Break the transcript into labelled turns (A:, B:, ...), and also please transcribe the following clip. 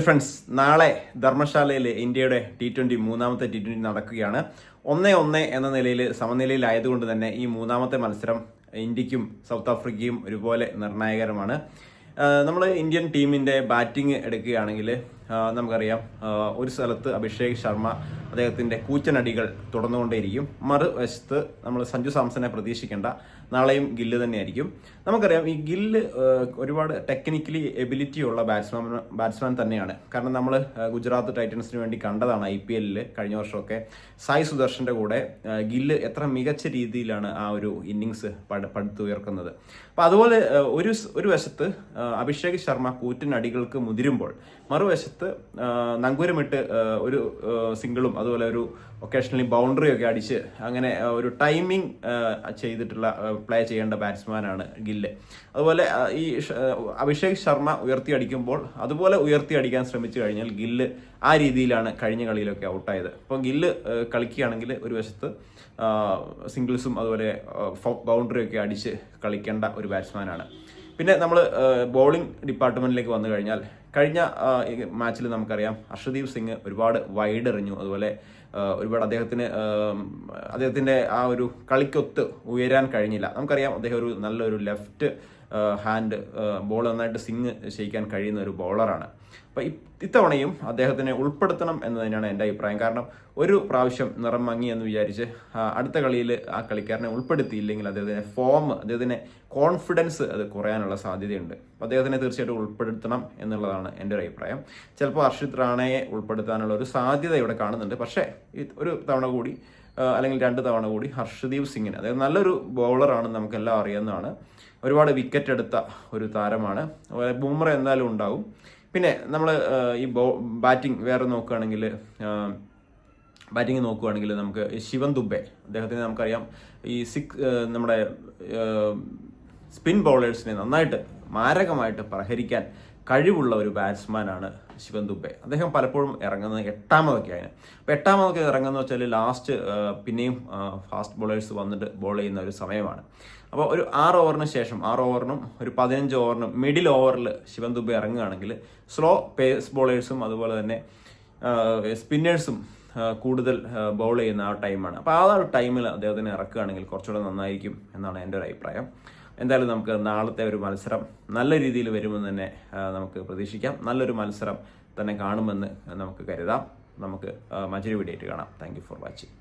A: Friends നാളെ ധർമ്മശാലയിൽ ഇന്ത്യയുടെ ടി ട്വന്റി മൂന്നാമത്തെ ടി ട്വന്റി നടക്കുകയാണ്. ഒന്നേ ഒന്ന് എന്ന നിലയിൽ സമനിലയിലായതുകൊണ്ട് തന്നെ ഈ മൂന്നാമത്തെ മത്സരം ഇന്ത്യക്കും സൗത്ത് ആഫ്രിക്കയും ഒരുപോലെ നിർണായകരമാണ്. നമ്മൾ ഇന്ത്യൻ ടീമിന്റെ ബാറ്റിംഗ് എടുക്കുകയാണെങ്കിൽ നമുക്കറിയാം. ഒരു സ്ഥലത്ത് അഭിഷേക് ശർമ്മ അദ്ദേഹത്തിന്റെ കൂച്ചനടികൾ തുടർന്നുകൊണ്ടേയിരിക്കും. മറുവശത്ത് നമ്മൾ സഞ്ജു സാംസനെ പ്രതീക്ഷിക്കേണ്ട നാളെയും ഗില്ല് തന്നെയായിരിക്കും. നമുക്കറിയാം ഈ ഗില്ല് ഒരുപാട് ടെക്നിക്കലി എബിലിറ്റി ഉള്ള ബാറ്റ്സ്മാൻ ബാറ്റ്സ്മാൻ തന്നെയാണ്. കാരണം നമ്മൾ ഗുജറാത്ത് ടൈറ്റൻസിന് വേണ്ടി കണ്ടതാണ് ഐ പി എല്ലിൽ കഴിഞ്ഞ വർഷമൊക്കെ. സായി സുദർശന്റെ കൂടെ ഗില്ല് എത്ര മികച്ച രീതിയിലാണ് ആ ഒരു ഇന്നിങ്സ് പടുത്തുയർക്കുന്നത് അപ്പോൾ അതുപോലെ ഒരു ഒരു വശത്ത് അഭിഷേക് ശർമ്മ കൂറ്റിനടികൾക്ക് മുതിരുമ്പോൾ മറുവശത്ത് ആ, നങ്കൂരമിട്ട് ഒരു സിംഗിളും അതുപോലെ ഒരു ഒക്കേഷണലി ബൗണ്ടറി ഒക്കെ അടിച്ച് അങ്ങനെ ഒരു ടൈമിംഗ് ചെയ്തിട്ടുള്ള പ്ലേ ചെയ്യേണ്ട ബാറ്റ്സ്മാനാണ് ഗില്ല്. അതുപോലെ ഈ അഭിഷേക് ശർമ്മ ഉയർത്തി അടിക്കുമ്പോൾ അതുപോലെ ഉയർത്തി അടിക്കാൻ ശ്രമിച്ചു കഴിഞ്ഞാൽ ഗില്ല് ആ രീതിയിലാണ് കഴിഞ്ഞ കളിയിലൊക്കെ ഔട്ടായത്. അപ്പോൾ ഗില്ല് കളിക്കുകയാണെങ്കിൽ ഒരു വശത്ത് സിംഗിൾസും അതുപോലെ ബൗണ്ടറിയൊക്കെ അടിച്ച് കളിക്കേണ്ട ഒരു ബാറ്റ്സ്മാനാണ് പിന്നെ നമ്മൾ ബോളിംഗ് ഡിപ്പാർട്ട്മെന്റിലേക്ക് വന്നു കഴിഞ്ഞാൽ കഴിഞ്ഞ മാച്ചിൽ നമുക്കറിയാം അർഷദീപ് സിംഗ് ഒരുപാട് വൈഡ് എറിഞ്ഞു അതുപോലെ ഒരുപാട് അദ്ദേഹത്തിന് അദ്ദേഹത്തിന്റെ ആ ഒരു കളിക്കൊത്ത് ഉയരാൻ കഴിഞ്ഞില്ല. നമുക്കറിയാം അദ്ദേഹം ഒരു നല്ലൊരു ലെഫ്റ്റ് ഹാൻഡ് ബോൾ നന്നായിട്ട് സിങ് ചെയ്യിക്കാൻ കഴിയുന്ന ഒരു ബോളറാണ്. അപ്പോൾ ഇത്തവണയും അദ്ദേഹത്തിനെ ഉൾപ്പെടുത്തണം എന്ന് തന്നെയാണ് എന്റെ അഭിപ്രായം. കാരണം ഒരു പ്രാവശ്യം നിറം മങ്ങി എന്ന് വിചാരിച്ച് അടുത്ത കളിയിൽ ആ കളിക്കാരനെ ഉൾപ്പെടുത്തിയില്ലെങ്കിൽ അദ്ദേഹത്തിന് ഫോം അദ്ദേഹത്തിന് കോൺഫിഡൻസ് അത് കുറയാനുള്ള സാധ്യതയുണ്ട്. അപ്പോൾ അദ്ദേഹത്തിനെ തീർച്ചയായിട്ടും ഉൾപ്പെടുത്തണം എന്നുള്ളതാണ് എന്റെ ഒരു അഭിപ്രായം. ചിലപ്പോൾ ഹർഷിത് റാണയെ ഉൾപ്പെടുത്താനുള്ള ഒരു സാധ്യത ഇവിടെ കാണുന്നുണ്ട്. പക്ഷേ ഒരു തവണ കൂടി അല്ലെങ്കിൽ രണ്ട് തവണ കൂടി ഹർഷദീപ് സിംഗിന് അതായത് നല്ലൊരു ബൗളറാണ് നമുക്കെല്ലാം അറിയാവുന്നതാണ് ഒരുപാട് വിക്കറ്റ് എടുത്ത ഒരു താരമാണ്. അതുപോലെ ബൂമറ എന്തായാലും ഉണ്ടാവും. പിന്നെ നമ്മൾ ഈ ബോ ബാറ്റിംഗ് വേറെ നോക്കുകയാണെങ്കിൽ ബാറ്റിംഗ് നോക്കുകയാണെങ്കിൽ നമുക്ക് ശിവൻ ദുബെ അദ്ദേഹത്തിന് നമുക്കറിയാം. ഈ സിക് നമ്മുടെ സ്പിൻ ബൗളേഴ്സിനെ നന്നായിട്ട് മാരകമായിട്ട് പ്രഹരിക്കാൻ കഴിവുള്ള ഒരു ബാറ്റ്സ്മാനാണ് ശിവൻ ദുബെ. അദ്ദേഹം പലപ്പോഴും ഇറങ്ങുന്നത് എട്ടാമതൊക്കെ എട്ടാമതൊക്കെയാണ് അപ്പോൾ എട്ടാമതൊക്കെ ഇറങ്ങുന്ന വെച്ചാൽ ലാസ്റ്റ് പിന്നെയും ഫാസ്റ്റ് ബോളേഴ്സ് വന്നിട്ട് ബോൾ ചെയ്യുന്ന ഒരു സമയമാണ്. അപ്പോൾ ഒരു ആറ് ഓവറിന് ശേഷം ആറ് ഓവറിനും ഒരു പതിനഞ്ച് ഓവറിനും മിഡിൽ ഓവറിൽ ശിവൻ ദുബെ ഇറങ്ങുകയാണെങ്കിൽ സ്ലോ പേസ് ബോളേഴ്സും അതുപോലെ തന്നെ സ്പിന്നേഴ്സും കൂടുതൽ ബൗൾ ചെയ്യുന്ന ആ ടൈമാണ് അപ്പോൾ ആ ഒരു ടൈമിൽ അദ്ദേഹത്തിന് ഇറക്കുകയാണെങ്കിൽ കുറച്ചുകൂടെ നന്നായിരിക്കും എന്നാണ് എന്റെ ഒരു അഭിപ്രായം. എന്തായാലും നമുക്ക് നാളത്തെ ഒരു മത്സരം നല്ല രീതിയിൽ വരുമെന്ന് തന്നെ നമുക്ക് പ്രതീക്ഷിക്കാം. നല്ലൊരു മത്സരം തന്നെ കാണുമെന്ന് നമുക്ക് കരുതാം. നമുക്ക് മറ്റൊരു വീഡിയോ ആയിട്ട് കാണാം. Thank for watching